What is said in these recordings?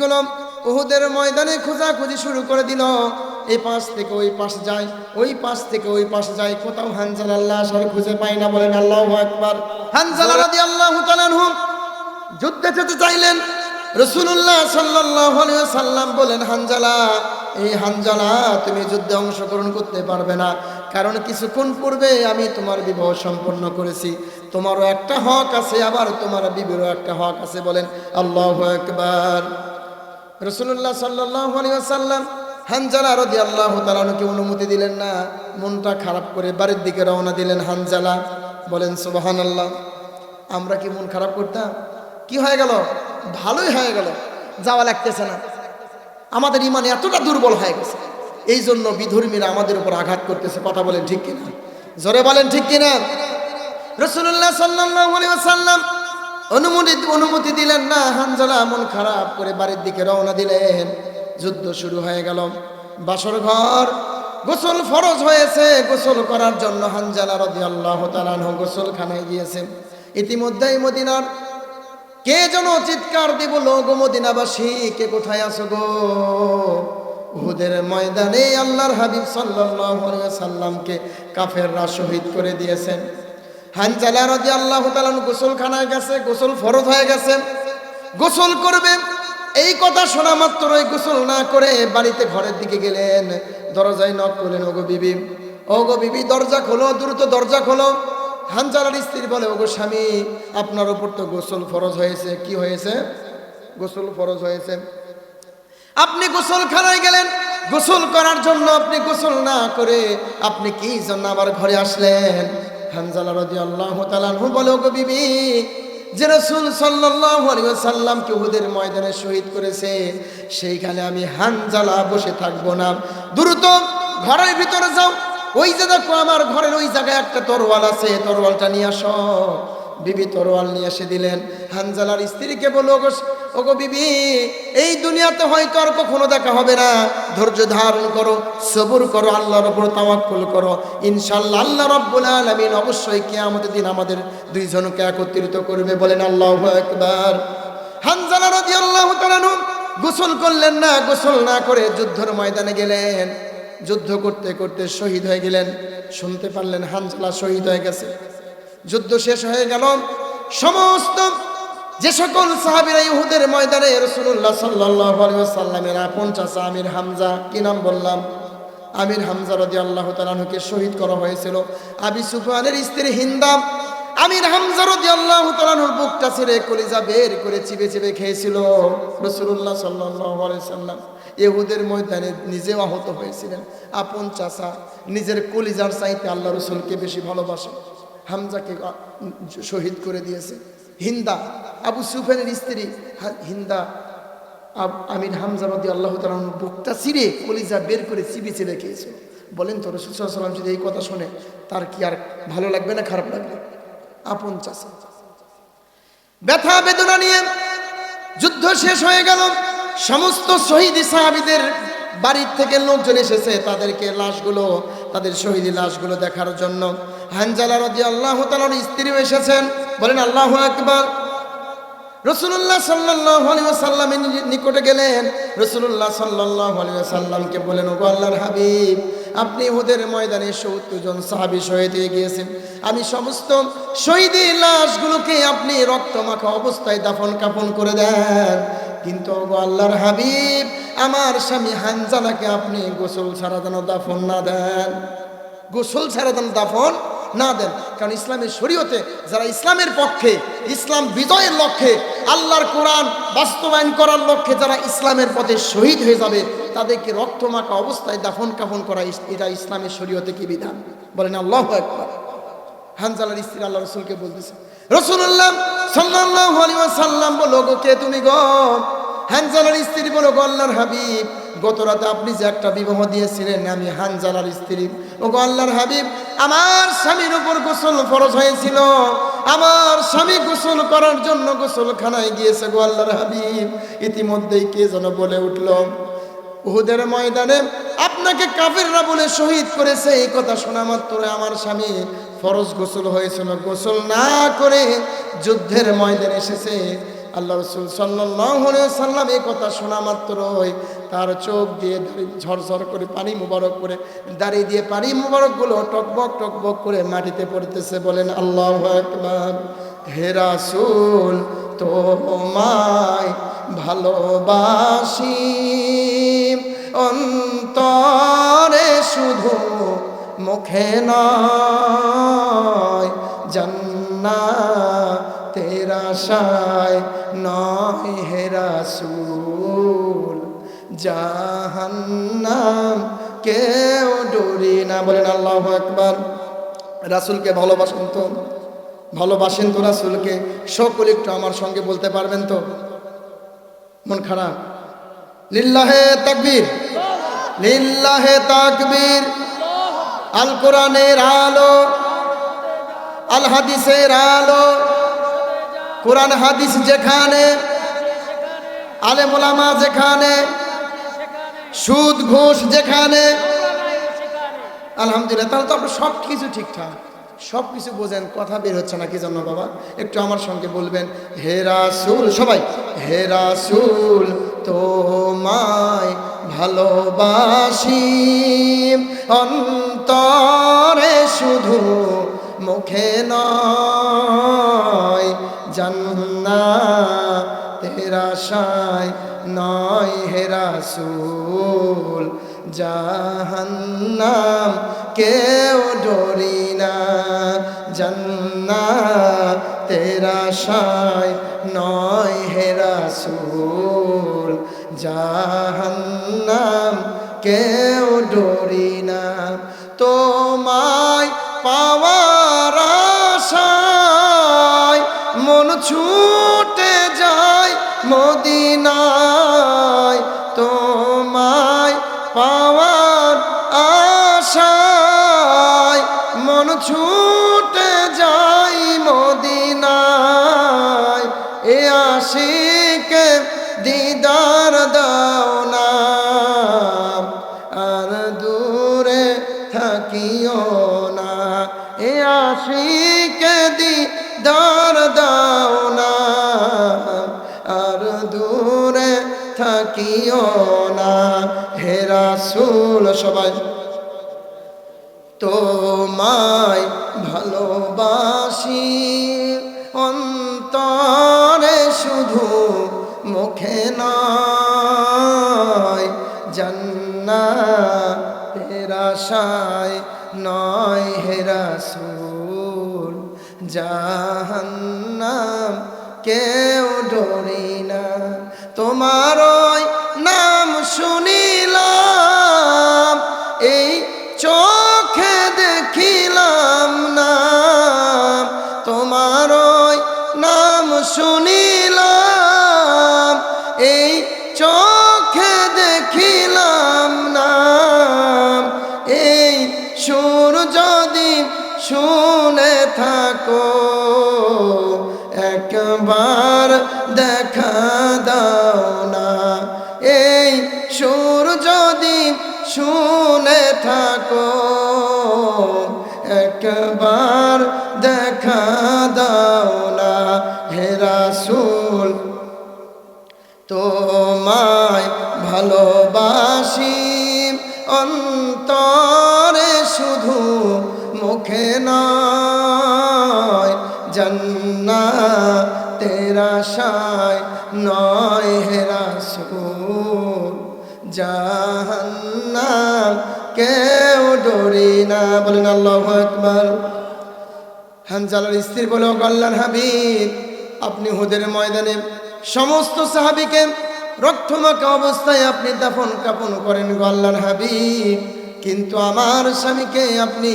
করল উহুদের ময়দানে খোঁজাখুঁজি শুরু করে দিল। এই পাশ থেকে ওই পাশ যায়, ওই পাশ থেকে ওই পাশে যায়। কোথাও হানজাল আল্লাহ আসার খুঁজে পায় না বলেন আল্লাহ একবার হানজালা আল্লাহ যুদ্ধে যেতে চাইলেন। রসুল্লাহ সাল্লাহ সাল্লাম বলেন, হানজালা, এই হানজালা তুমি যুদ্ধে অংশগ্রহণ করতে পারবে না। কারণ কিছুক্ষণ পূর্বে আমি তোমার বিবাহ সম্পন্ন করেছি। তোমারও একটা হক আছে, আবার তোমার বিবিরও একটা হক আছে বলেন আল্লাহ একবার রসুল্লাহ সাল্লাহ সাল্লাম হানজালা রদি আল্লাহ তালানুকে অনুমতি দিলেন না, মনটা খারাপ করে বাড়ির দিকে রওনা দিলেন হানজালা। বলেন সুবাহান আল্লাহ আমরা কি মন খারাপ করতাম? কি হয়ে গেল? ভালোই হয়ে গেল, যাওয়া লাগতেছে না। আমাদের ইমান এতটা দুর্বল হয়ে গেছে। এই জন্য বিধর্মীরা আমাদের উপর আঘাত করতেছে, কথা বলেন ঠিক কিনা? জোরে বলেন ঠিক কিনা? রসুল্লাহ সাল্লাম অনুমতি অনুমতি দিলেন না, হানজালা মন খারাপ করে বাড়ির দিকে রওনা দিলেন। যুদ্ধ শুরু হয়ে গেল। বাসর ঘর গোসল ফরজ হয়েছে, গোসল করার জন্য হানজালা রদি আল্লাহ তালানহ গোসলখানায় গিয়েছে। ইতিমধ্যেই মদিনার কে যেন চিৎকার দিব লোক মদিনাবাসী, কে কোথায় আসো গো? উহুদের ময়দানে আল্লাহর হাবিব আলাইহি সাল্লামকে কাফেররা শহীদ করে দিয়েছেন। হানজালা রাদিয়াল্লাহু তাআলা গোসলখানায় গেছে, গোসল ফরজ হয়ে গেছে। গোসল করবে, এই কথা শোনা মাত্রই গোসল না করে বাড়িতে ঘরের দিকে গেলেন। দরজায় নক করলেন, ওগো বিবি ওগো বিবি, দরজা খোলো, দ্রুত দরজা খোলো। হানজালার স্ত্রী বলে, ওগো স্বামী, আপনার উপর তো গোসল ফরজ হয়েছে, কি হয়েছে? গোসল ফরজ হয়েছে। আপনি গোসলখানায় গেলেন, গোসল করার জন্য আপনি গোসল না করে আপনি কি জন্য আবার ঘরে আসলেন? হানজালা রদি আল্লাহ তালানহু বলে, ওগো বিবি, যে রসুল সাল্লামকে উহুদের ময়দানে শহীদ করেছে, সেইখানে আমি হানজালা বসে থাকব না। দ্রুত ঘরের ভিতরে যাও। ওই যে দেখো আমার ঘরের ওই জায়গায় একটা তরোয়াল আছে, তরোয়ালটা নিয়ে আসো। বিবি তরোয়াল নিয়ে এসে দিলেন। হানজালার স্ত্রীকে বলো ওগো বিবি, এই দুনিয়াতে হয়তো আর কখনো দেখা হবে না। ধৈর্য ধারণ করো, সবুর করো, আল্লাহর ওপর তাওয়াক্কুল করো। ইনশাল্লাহ আল্লাহ রব্বুল আলামিন অবশ্যই কিয়ামতের দিন আমাদের দুইজনকে একত্রিত করবে বলেন আল্লাহু আকবার। হানজালা রাদিয়াল্লাহু তাআলা গোসল করলেন না, গোসল না করে যুদ্ধের ময়দানে গেলেন। যুদ্ধ করতে করতে শহীদ হয়ে গেলেন। শুনতে পারলেন হানজালা শহীদ হয়ে গেছে। যুদ্ধ শেষ হয়ে গেল। সমস্ত যে সকল সাহাবিরা ইহুদের ময়দানে রসুল্লাহ সাল্লাহ সাল্লামের আপন চাষা আমির হামজা, কি নাম বললাম? আমির হামজা রদি আল্লাহ তালানুকে শহীদ করা হয়েছিল। আবি সুফানের স্ত্রী হিন্দাম আমির হামজা রদি আল্লাহ তালানুর বুকটা ছেড়ে কলিজা বের করে চিবে চিবে খেয়েছিল রসুল্লাহ সাল্লাহ সাল্লাম ইহুদের ময়দানে নিজেও আহত হয়েছিলেন। আপন চাষা নিজের কলিজার চাইতে আল্লাহ রসুলকে বেশি ভালোবাসে। হামজাকে শহীদ করে দিয়েছে। হিন্দা আবু সুফেনের স্ত্রী হিন্দা আমির হামজা রদি আল্লাহ তালাম বুকটা চিরে কলিজা বের করে চিবি চিবে বলেন তো রসুলাম যদি এই কথা শোনে, তার কি আর ভালো লাগবে না খারাপ লাগবে? আপন চাষা ব্যথা বেদনা নিয়ে যুদ্ধ শেষ হয়ে গেল। সমস্ত শহীদ সাহাবিদের বাড়ির থেকে লোকজন এসেছে, তাদেরকে লাশগুলো, তাদের শহীদ লাশগুলো দেখার জন্য। হানজালা রদি আল্লাহ তালার স্ত্রীও এসেছেন। বলেন আল্লাহ আকবর। রসুল্লাহ সাল্লাহ সাল্লামের নিকটে গেলেন। রসুল্লাহ সাল্লাহ সাল্লামকে বলেন ওগো আল্লাহর হাবিব, আপনি ওদের ময়দানে সত্তর জন সাহাবি শহীদ হয়ে গিয়েছেন। আমি সমস্ত শহীদি লাশগুলোকে আপনি রক্ত মাখা অবস্থায় দাফন কাফন করে দেন। কিন্তু ওগো আল্লাহর হাবিব, আমার স্বামী হানজালাকে আপনি গোসল ছাড়া যেন দাফন না দেন। গোসল ছাড়া যেন দাফন না দেন। কারণ ইসলামের শরীয়তে যারা ইসলামের পক্ষে, ইসলাম বিজয়ের লক্ষ্যে আল্লাহর কোরআন বাস্তবায়ন করার লক্ষ্যে যারা ইসলামের পথে শহীদ হয়ে যাবে, তাদেরকে রক্তমাখা অবস্থায় দাফন কাফন করা এটা ইসলামের শরীয়তে কি বিধান? বলেন আল্লাহ একবার হানজালার স্ত্রী আল্লাহ রসুলকে বলতেছে রসুল্লাহ সাল্লাহ সাল্লাম তুমি স্ত্রী হাবিব। গত একটা বিবাহ দিয়েছিলেন, আমি স্ত্রী ও হাবিব, আমার স্বামীর উপর গোসল ফরজ হয়েছিল। আমার স্বামী গোসল করার জন্য গোসলখানায় গিয়েছে গো আল্লাহর হাবিব। ইতিমধ্যেই কে যেন বলে উঠল, উহুদের ময়দানে আপনাকে কাফেররা বলে শহীদ করেছে, এই কথা শোনা মাত্র আমার স্বামী ফরজ গোসল হয়েছিল। গোসল না করে যুদ্ধের ময়দানে এসেছে। আল্লাহ রসুল সাল্লাম এই কথা শোনা মাত্র মাত্রই তার চোখ দিয়ে ঝরঝর করে পানি মুবারক করে দাঁড়িয়ে দিয়ে পানি মুবারকগুলো টকবক টকবক করে মাটিতে পড়তেছে বলেন, আল্লাহ একবার হে রাসূল, তোমায় ভালোবাসি। অন্তরে শুধু মুখে নয় জন্না তেরা শায় নয় হে রাসূল, জাহান্নাম কেউ ডরি না। বলেন আল্লাহ একবার রাসূলকে ভালোবাসেন তো? ভালোবাসেন তো রাসূলকে? সকল একটু আমার সঙ্গে বলতে পারবেন তো? মন খারাপ? লিল্লাহে তাকবীর। লিল্লাহে তাকবীর। আল কোরআনের আলো, আল হাদিসের আলো। কোরআন, হাদিস যেখানে আলে মোলামা যেখানে, সুদ, ঘুষ যেখানে, আলহামদুলিল্লাহ, তাহলে তো আপনার সব কিছু ঠিকঠাক। সব কিছু বোঝেন, কথা বের হচ্ছে না, কি জন্য বাবা? একটু আমার সঙ্গে বলবেন, হে রাসূল, সবাই, হে রাসূল, তোমায় ভালোবাসি। অন্তরে শুধু মুখে নয় জান্না তেরা শায় নয় হে রাসূল। জাহান্নাম কেউ ডরি না জান্না তেরা শায় নয় হে রাসূল। জাহান্নাম কেউ রাসূল সবাই। তোমায় ভালোবাসি অন্তরে শুধু মুখে নয় জান্না তেরা শুনে থাকো, একবার দেখা দাও না। এই সুর যদি শুনে থাকো, একবার দেখা দাও না। হে রাসূল, তোমায় ভালোবাসি। অন্তরে শুধু মুখে নয় জন্না তেরা শায় নয় হে রাসূল, জাহান্নাম কেউ ডরি না। বলেন আল্লাহু আকবার। হানজালার স্ত্রী বলে গল্লার হাবিব, আপনি হুদের ময়দানে সমস্ত সাহাবিকে রক্তমাখা অবস্থায় আপনি দাফন কাপন করেন গল্লার হাবিব। কিন্তু আমার স্বামীকে আপনি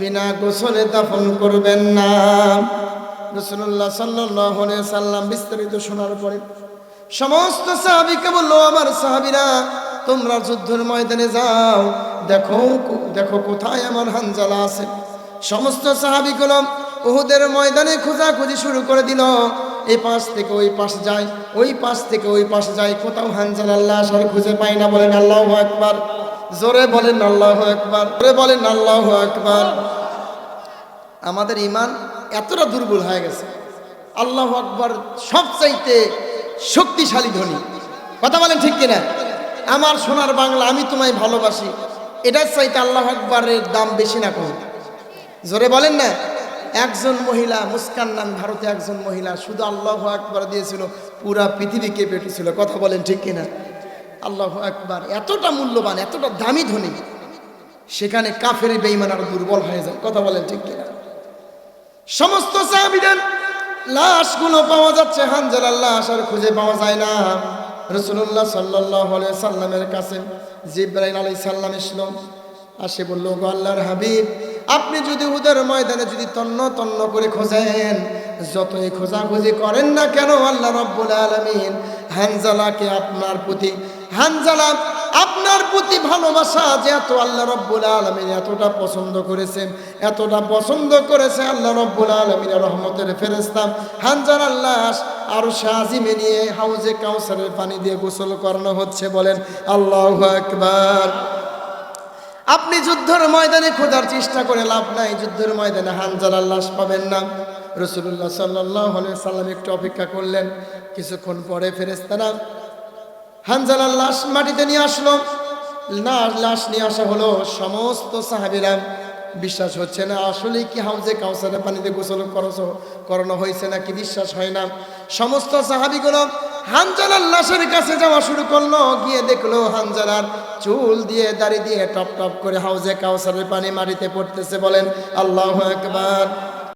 বিনা গোসলে দাফন করবেন না। রসুল্লাহ সাল্লাহ সাল্লাম বিস্তারিত শোনার পরে, সমস্ত সাহাবিকে বলল, আমার সাহাবিরা, তোমরা যুদ্ধের ময়দানে যাও, দেখো দেখো কোথায় আমার হানজালা আছে। সমস্ত সাহাবিগুলো উহুদের ময়দানে খোঁজাখুঁজি শুরু করে দিল। এই পাশ থেকে ওই পাশ যায়, ওই পাশ থেকে ওই পাশে যায়, কোথাও হানজাল আল্লাহ আসার খুঁজে পাই না বলেন আল্লাহ একবার জোরে বলেন আল্লাহ একবার জোরে বলেন আল্লাহ একবার আমাদের ইমান এতটা দুর্বল হয়ে গেছে। আল্লাহ আকবর সবচাইতে শক্তিশালী ধ্বনি কথা বলেন ঠিক কিনা? আমার সোনার বাংলা আমি তোমায় ভালোবাসি, এটার চাইতে আল্লাহ আকবরের দাম বেশি না কম। জোরে বলেন না? একজন মহিলা, মুস্কান নাম ভারতে একজন মহিলা, শুধু আল্লাহ আকবর দিয়েছিল, পুরা পৃথিবী কেঁপে উঠেছিল। কথা বলেন ঠিক কিনা? আল্লাহ একবার এতটা মূল্যবান, এতটা দামি ধনী, সেখানে কাফের বেইমান আরও দুর্বল হয়ে যায়, কথা বলেন ঠিক কিনা? সমস্ত সাহাবিদের লাশগুলো পাওয়া যাচ্ছে, হানজালার লাশ আর খুঁজে পাওয়া যায় না। রসুল্লাহ সাল্লাহ সাল্লামের কাছে জিব্রাইল আলাই সাল্লাম এসলো আসে বলল গো আল্লাহর হাবিব, আপনি যদি উদের ময়দানে যদি তন্ন তন্ন করে খোঁজেন, যতই খোঁজাখুঁজি করেন না কেন, আল্লাহ রব্বুল আলমিন হানজালাকে আপনার প্রতি হানজালা, আপনার প্রতি ভালোবাসা যে এত আল্লাহ রব্বুল আলমিন এতটা পছন্দ করেছেন এতটা পছন্দ করেছে আল্লাহ রব্বুল আলমিনের রহমতের ফেরেস্তাম হানজার আল্লাহ আরও শাহিমে নিয়ে হাউজে কাউসারের পানি দিয়ে গোসল করানো হচ্ছে বলেন, আল্লাহ আকবার। আপনি যুদ্ধের ময়দানে খোঁজার চেষ্টা করে লাভ নাই, যুদ্ধের ময়দানে হানজালার লাশ পাবেন না। রসুল্লাহ সাল্লাহ সাল্লাম একটু অপেক্ষা করলেন, কিছুক্ষণ পরে ফেরেস্তারা হানজালার লাশ মাটিতে নিয়ে আসলো। না, লাশ নিয়ে আসা হলো সমস্ত সাহাবিরা। বিশ্বাস হচ্ছে না আসলে কি হাউজে কাউসারের পানিতে গোসল করছ, করানো হয়েছে নাকি বিশ্বাস হয় না? সমস্ত সাহাবিগুলো হানজালার লাশের কাছে যাওয়া শুরু করল, গিয়ে দেখল হানজালার চুল দিয়ে, দাড়ি দিয়ে টপ টপ করে হাউজে কাউসারের পানি মাটিতে পড়তেছে বলেন আল্লাহ একবার